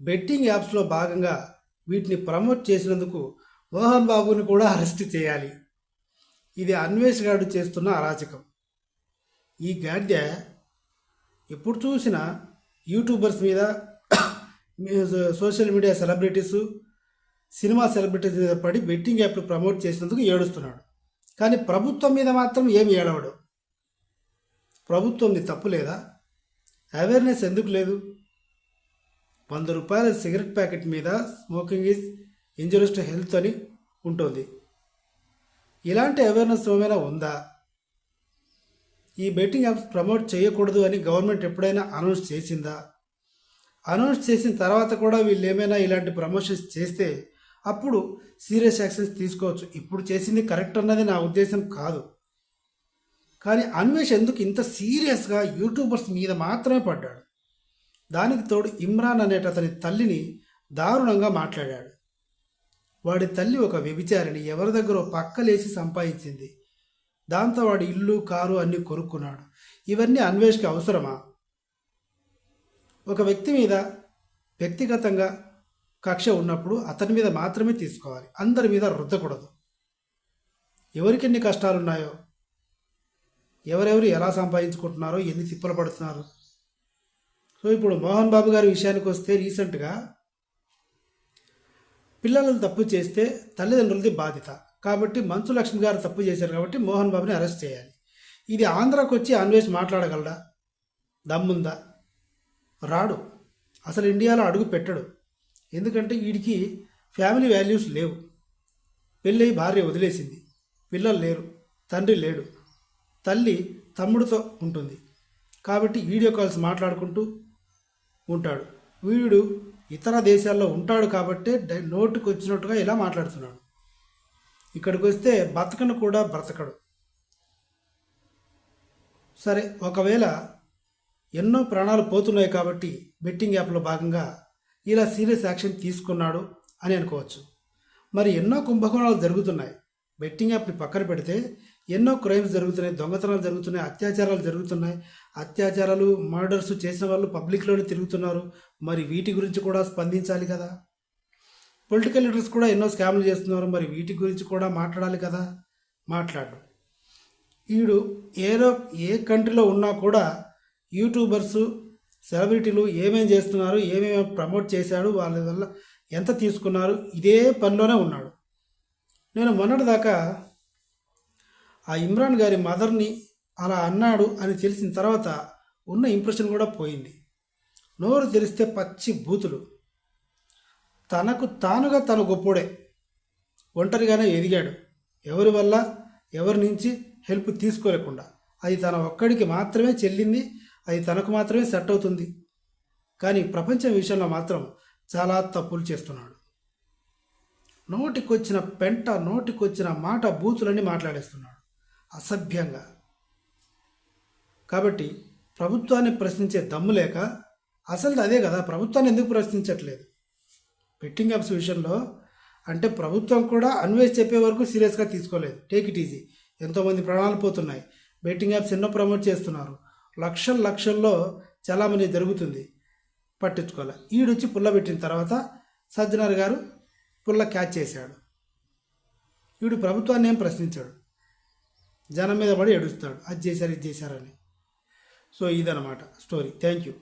Betting యాప్స్లో భాగంగా వీటిని ప్రమోట్ చేసినందుకు మోహన్ బాబుని కూడా అరెస్ట్ చేయాలి. ఇది అన్వేష్ గారు చేస్తున్న అరాచకం. ఈ గాడ్య ఎప్పుడు చూసినా యూట్యూబర్స్ మీద social media celebrities cinema celebrities మీద పడి బెట్టింగ్ యాప్లు ప్రమోట్ చేసినందుకు ఏడుస్తున్నాడు. కానీ ప్రభుత్వం మీద మాత్రం ఏమి ఏడవడు. ప్రభుత్వంది తప్పు లేదా? అవేర్నెస్ ఎందుకు లేదు? వంద రూపాయల సిగరెట్ ప్యాకెట్ మీద smoking is injuries to health అని ఉంటుంది. ఇలాంటి అవేర్నెస్ ఏమైనా ఉందా? ఈ బెట్టింగ్ యాప్స్ ప్రమోట్ చేయకూడదు అని గవర్నమెంట్ ఎప్పుడైనా అనౌన్స్ చేసిందా? అనౌన్స్ చేసిన తర్వాత కూడా వీళ్ళు ఏమైనా ఇలాంటి ప్రమోషన్స్ చేస్తే అప్పుడు సీరియస్ యాక్షన్స్ తీసుకోవచ్చు. ఇప్పుడు చేసింది కరెక్ట్ అన్నది నా ఉద్దేశం కాదు. కానీ అన్వేష్ ఎందుకు ఇంత సీరియస్గా యూట్యూబర్స్ మీద మాత్రమే పడ్డాడు? దానికి తోడు ఇమ్రాన్ అనేట అతని తల్లిని దారుణంగా మాట్లాడాడు. వాడి తల్లి ఒక వ్యభిచారిని ఎవరి దగ్గర పక్కలేసి సంపాదించింది. దాంతో వాడి ఇల్లు కారు అన్నీ కొనుక్కున్నాడు. ఇవన్నీ అన్వేష్కి అవసరమా? ఒక వ్యక్తి మీద వ్యక్తిగతంగా కక్ష ఉన్నప్పుడు అతని మీద మాత్రమే తీసుకోవాలి. అందరి మీద రుద్దకూడదు. ఎవరికి ఎన్ని కష్టాలు ఉన్నాయో ఎవరెవరు ఎలా సంపాదించుకుంటున్నారో ఎన్ని తిప్పలు పడుతున్నారో సో ఇప్పుడు మోహన్ బాబు గారి విషయానికి వస్తే రీసెంట్గా పిల్లలు తప్పు చేస్తే తల్లిదండ్రులది బాధ్యత. కాబట్టి మంచు లక్ష్మి గారు తప్పు చేశారు కాబట్టి మోహన్ బాబుని అరెస్ట్ చేయాలి. ఇది ఆంధ్రాకు వచ్చి అన్వేష్ మాట్లాడగలడా? దమ్ముందా? రాడు. అసలు ఇండియాలో అడుగు పెట్టడు. ఎందుకంటే వీడికి ఫ్యామిలీ వాల్యూస్ లేవు. పెళ్ళి భార్య వదిలేసింది. పిల్లలు లేరు. తండ్రి లేడు. తల్లి తమ్ముడితో ఉంటుంది. కాబట్టి వీడియో కాల్స్ మాట్లాడుకుంటూ ఉంటాడు. వీడు ఇతర దేశాల్లో ఉంటాడు కాబట్టే డై- నోటుకు వచ్చినట్టుగా ఇలా మాట్లాడుతున్నాడు. ఇక్కడికి వస్తే బతకను కూడా బ్రతకడు. సరే ఒకవేళ ఎన్నో ప్రాణాలు పోతున్నాయి కాబట్టి బెట్టింగ్ యాప్లో భాగంగా ఇలా సీరియస్ యాక్షన్ తీసుకున్నాడు అని అనుకోవచ్చు. మరి ఎన్నో కుంభకోణాలు జరుగుతున్నాయి. బెట్టింగ్ యాప్ని పక్కన పెడితే ఎన్నో క్రైమ్స్ జరుగుతున్నాయి దొంగతనాలు జరుగుతున్నాయి అత్యాచారాలు జరుగుతున్నాయి. అత్యాచారాలు మర్డర్స్ చేసిన వాళ్ళు పబ్లిక్లోనే తిరుగుతున్నారు. మరి వీటి గురించి కూడా స్పందించాలి కదా. పొలిటికల్ లీడర్స్ కూడా ఎన్నో స్కామ్లు చేస్తున్నారు. మరి వీటి గురించి కూడా మాట్లాడాలి కదా. మాట్లాడు. వీడు ఏదో ఏ కంట్రీలో ఉన్నా కూడా యూట్యూబర్స్ సెలబ్రిటీలు ఏమేం చేస్తున్నారు ఏమేమి ప్రమోట్ చేశాడు వాళ్ళ వల్ల ఎంత తీసుకున్నారు ఇదే పనిలోనే ఉన్నాడు. నేను మొన్నటిదాకా ఆ ఇమ్రాన్ గారి మదర్ని అలా అన్నాడు అని తెలిసిన తర్వాత ఉన్న ఇంప్రెషన్ కూడా పోయింది. నోరు తెలిస్తే పచ్చి బూతులు. తనకు తానుగా తను గొప్పోడే. ఒంటరిగానే ఎదిగాడు. ఎవరి వల్ల ఎవరి నుంచి హెల్ప్ తీసుకోలేకుండా. అది తన ఒక్కడికి మాత్రమే చెల్లింది అది తనకు మాత్రమే సెట్ అవుతుంది. కానీ ప్రపంచం విషయంలో మాత్రం చాలా తప్పులు చేస్తున్నాడు. నోటికొచ్చిన పెంట నోటికొచ్చిన మాట బూతులని మాట్లాడేస్తున్నాడు. అసభ్యంగా. కాబట్టి ప్రభుత్వాన్ని ప్రశ్నించే దమ్ము లేక అసలు అదే కదా ప్రభుత్వాన్ని ఎందుకు ప్రశ్నించట్లేదు? బెట్టింగ్ యాప్స్ విషయంలో అంటే ప్రభుత్వం కూడా అన్వేష్ చెప్పే వరకు సీరియస్గా తీసుకోలేదు. టేక్ ఇట్ ఈజీ ఎంతోమంది ప్రాణాలు పోతున్నాయి. బెట్టింగ్ యాప్స్ ఎన్నో ప్రమోట్ చేస్తున్నారు. లక్షల లక్షల్లో చాలామంది జరుగుతుంది. పట్టించుకోవాలి ఈడొచ్చి పుల్ల పెట్టిన తర్వాత సజ్జనార్ గారు పుల్ల క్యాచ్ చేశాడు. వీడు ప్రభుత్వాన్ని ఏం ప్రశ్నించాడు? జనం మీద పడి ఏడుస్తాడు. అది చేశారు ఇది చేశారని. సో ఇదనమాట స్టోరీ. Thank you.